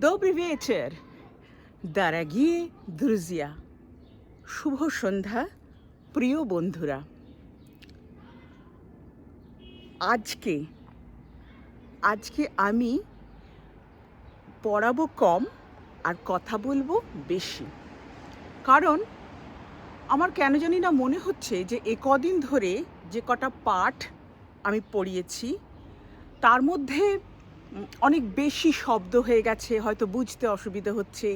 Добрый вечер, дорогие друзья! শুভ সন্ধ্যা প্রিয় বন্ধুরা আজকে আজকে আমি পড়াবো কম আর কথা বলবো বেশি কারণ আমার কেন জানি না মনে হচ্ছে যে এ কদিন ধরে যে কটা পাঠ আমি পড়িয়েছি তার মধ্যে উম, অনেক বেশি শব্দ হয়ে গেছে, হয়তো বুঝতে অসুবিধা হচ্ছে,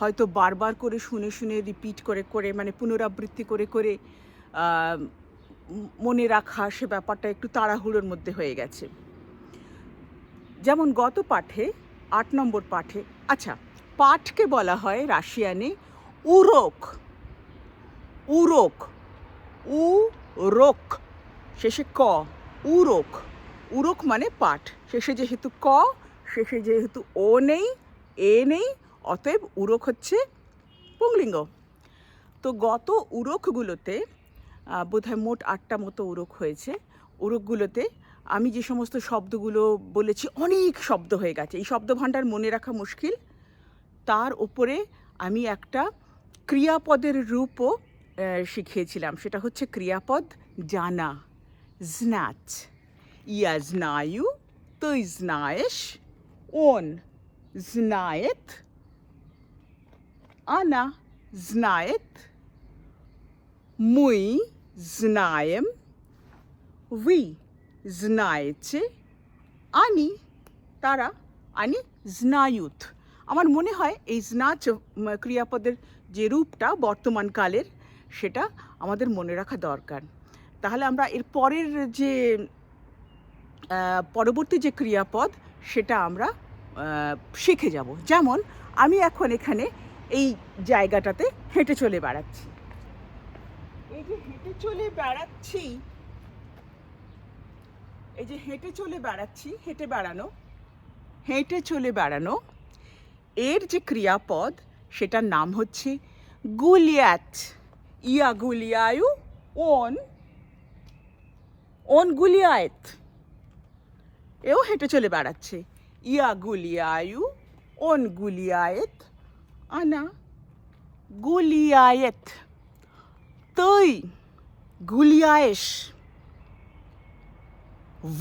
হয়তো বারবার করে শুনে শুনে রিপিট করে করে মানে পুনরাবৃত্তি করে করে মনে রাখা সে ব্যাপারটা একটু তাড়াহুড়োর মধ্যে হয়ে গেছে। যেমন গত পাঠে, আট নম্বর পাঠে আচ্ছা পাঠকে বলা হয় রাশিয়ানে উরোক। উরোক রোক, শেষে ক, উরোক। উরুক মানে পাঠ। শেষে যেহেতু ক, শেষে যেহেতু ও নেই, এ নেই, অতএব উরুক হচ্ছে পুংলিঙ্গ। তো গত উরকগুলোতে বোধহয় মোট আটটা মতো উরক হয়েছে। উরকগুলোতে আমি যে সমস্ত শব্দগুলো বলেছি, অনেক শব্দ হয়ে গেছে। এই শব্দ ভাণ্ডার মনে রাখা মুশকিল। তার ওপরে আমি একটা ক্রিয়াপদের রূপও শিখিয়েছিলাম। সেটা হচ্ছে ক্রিয়াপদ, জানা, স্ন্যাচ। Я знаю, ты знаешь, он знает, она знает, мы знаем, вы знаете, они তারা আনি znают আমার মনে হয় এই স্নাচ ক্রিয়াপদের যে রূপটা বর্তমান কালের সেটা আমাদের মনে রাখা দরকার তাহলে আমরা এর পরের যে আহ, পরবর্তী যে ক্রিয়াপদ, সেটা আমরা শিখে যাব। যেমন, আমি এখন এখানে এই জায়গাটাতে হেঁটে চলে বেড়াচ্ছি। এই যে হেঁটে চলে বেড়াচ্ছি, এই যে হেঁটে চলে বেড়াচ্ছি, হেঁটে বেড়ানো, হেঁটে চলে বেড়ানো, এর যে ক্রিয়াপদ, সেটার নাম হচ্ছে গুলিয়াত। ইয়া গুলিয়ায়ু, ওন ওন গুলিয়ায়েত। এও হেঁটে চলে বেড়াচ্ছে। ইয়া গুলিয়ায়ু, অন গুলিয়ায়েত, আনা গুলিয়ায়েত। তৈ গুলিয়ায়েস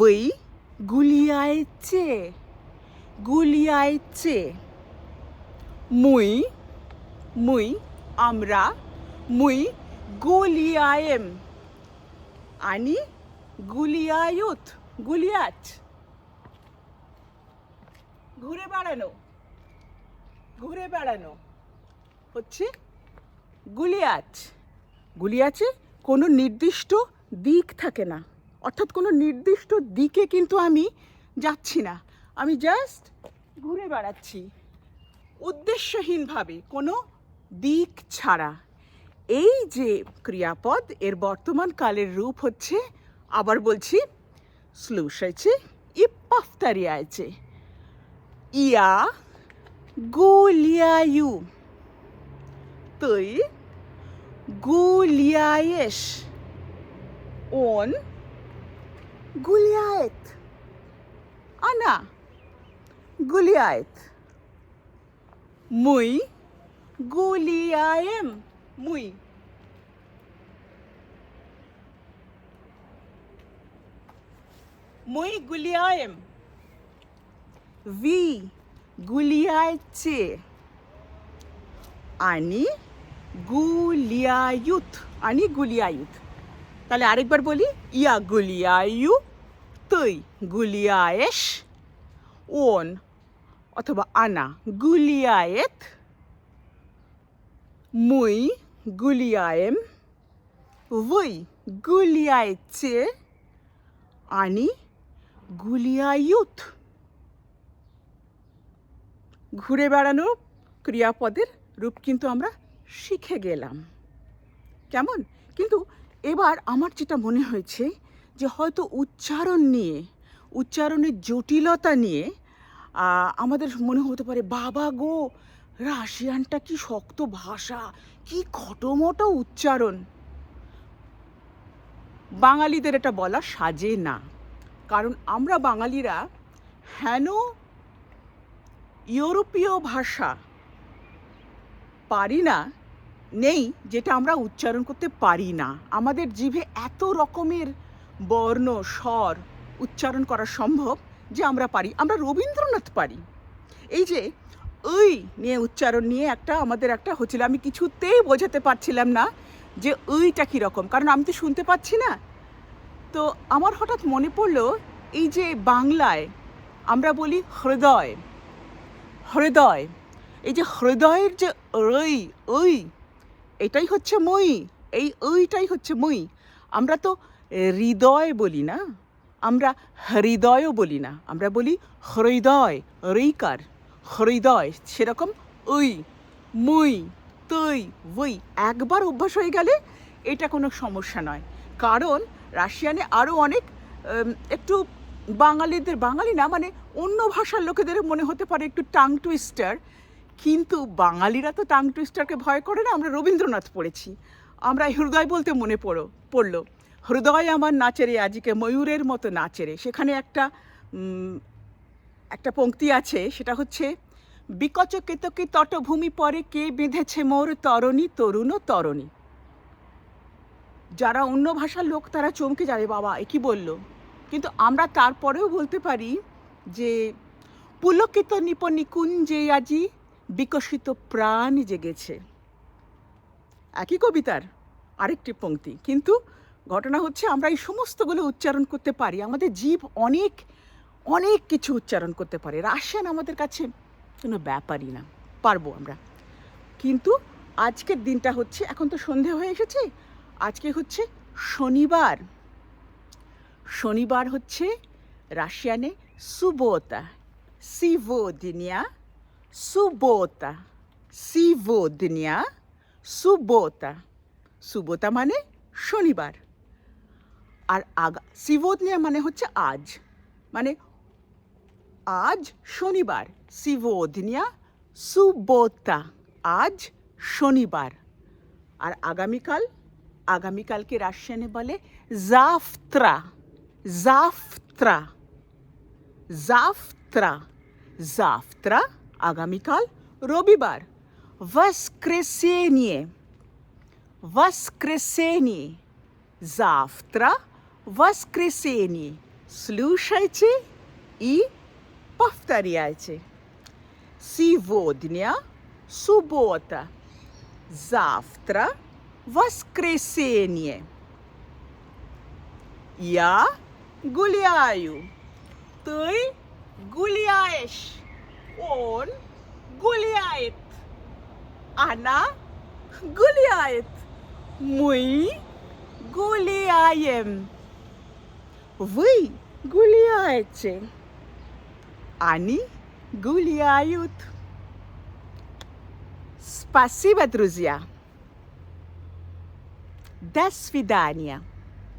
ওই গুলিয়ায়েছে গুলিয়ায়েছে মুই মুই আমরা, মুই গুলিয়ায়েম। আনি গুলিয়ায়ুত गुलियाच ঘুরে বেড়ানো। ঘুরে বেড়ানো। হচ্ছে গুলিয়াচ গুলিয়াচে কোনো নির্দিষ্ট দিক থাকে না। অর্থাৎ কোনো নির্দিষ্ট দিকে কিন্তু আমি যাচ্ছি না। আমি জাস্ট ঘুরে বেড়াচ্ছি। উদ্দেশ্যহীনভাবে কোনো দিক ছাড়া। এই যে ক্রিয়াপদ, এর বর্তমান কালের রূপ হচ্ছে, আবার বলছি স্লুশাইছে ই পাফতারিয়াছে Я гуляю. Ты гуляешь. Он гуляет. Она гуляет. Мы гуляем. Мы. Мы гуляем. vi guliace ani গুলিয়ায়ুথ, আনি গুলিয়ায়ুথ। তাহলে আরেকবার বলি, ইয়া গুলিয়ায়ু তুই গুলিয়ায়েশ, ওন অথবা আনা গুলিয়ায়েত মুই গুলিয়ায়েম ওই গুলিয়ায়চে আনি গুলিয়ায়ুথ। ঘুরে বেড়ানো ক্রিয়াপদের রূপ কিন্তু আমরা শিখে গেলাম। কেমন? কিন্তু এবার আমার যেটা মনে হয়েছে যে হয়তো উচ্চারণ নিয়ে, উচ্চারণের জটিলতা নিয়ে আমাদের মনে হতে পারে, বাবা গো রাশিয়ানটা কি শক্ত ভাষা, কি খটোমটো উচ্চারণ? বাঙালিদের এটা বলা সাজে না। কারণ আমরা বাঙালিরা হেন ইউরোপীয় ভাষা পারি না, নেই, যেটা আমরা উচ্চারণ করতে পারি না। আমাদের জিভে এত রকমের বর্ণ, স্বর উচ্চারণ করা সম্ভব যে আমরা পারি। আমরা রবীন্দ্রনাথ পারি। এই যে ওই নিয়ে উচ্চারণ নিয়ে একটা, আমাদের একটা হচ্ছিল, আমি কিছুতেই বোঝাতে পারছিলাম না যে ওইটা কীরকম কারণ আমি তো শুনতে পাচ্ছি না। তো আমার হঠাৎ মনে পড়ল, এই যে বাংলায় আমরা বলি হৃদয়। হৃদয়। এই যে হৃদয়ের যে ঐ ঐ, এটাই হচ্ছে মই। এই ওইটাই হচ্ছে মই। আমরা তো হৃদয় বলি না। আমরা হৃদয়ও বলি না। আমরা বলি হৃদয় ঋকার হৃদয়, সেরকম ওই মুই, তৈ ওই একবার অভ্যাস হয়ে গেলে এটা কোনো সমস্যা নয়। কারণ রাশিয়ানে আরও অনেক একটু বাঙালিদের, বাঙালি না মানে অন্য ভাষার লোকেদের মনে হতে পারে একটু টাং টুইস্টার। কিন্তু বাঙালিরা তো টাং টুইস্টারকে ভয় করে না, আমরা রবীন্দ্রনাথ পড়েছি। আমরা হৃদয় বলতে মনে পড়ো, পড়ল, হৃদয় আমার নাচেরে, আজকে ময়ূরের মতো নাচেরে। সেখানে একটা একটা পংক্তি আছে, সেটা হচ্ছে, বিকচ কেতকি তটভূমি পরে কে বেঁধেছে মোর তরণী, তরুণ তরণী? যারা অন্য ভাষার লোক, তারা চমকে যাবে, বাবা, এ কি বলল? কিন্তু আমরা তারপরেও বলতে পারি যে পুলকিত নিপনিকুঞ্জে আজি বিকশিত প্রাণ জেগেছে। একই কবিতার আরেকটি পঙ্ক্তি। কিন্তু ঘটনা হচ্ছে আমরা এই সমস্তগুলো উচ্চারণ করতে পারি। আমাদের জীব অনেক অনেক কিছু উচ্চারণ করতে পারে। রাশিয়ান আমাদের কাছে কোনো ব্যাপারই না। পারব আমরা। কিন্তু আজকের দিনটা হচ্ছে, এখন তো সন্ধে হয়ে এসেছে, আজকে হচ্ছে শনিবার। শনিবার হচ্ছে রাশিয়ানে সুবোতা, সিভোদিনিয়া সুবোতা সিভোদিনিয়া, সুবোতা। সুবোতা মানে শনিবার। আর আগা, সিভোদিনিয়া মানে হচ্ছে আজ। মানে আজ শনিবার, সিভোদিনিয়া, সুবোতা, আজ শনিবার। আর আগামীকাল, আগামীকালকে রাশিয়ানে বলে জাফত্রা। জাফত্রা জাফত্রা জাফত্রা আগামীকাল রবিবার воскресенье воскресенье завтра воскресенье слушайте и повторяйте сегодня суббота завтра воскресенье я гуляю. Ты гуляешь. Он гуляет. Она гуляет. Мы гуляем. Вы гуляете. Они гуляют. Спасибо, друзья. До свидания.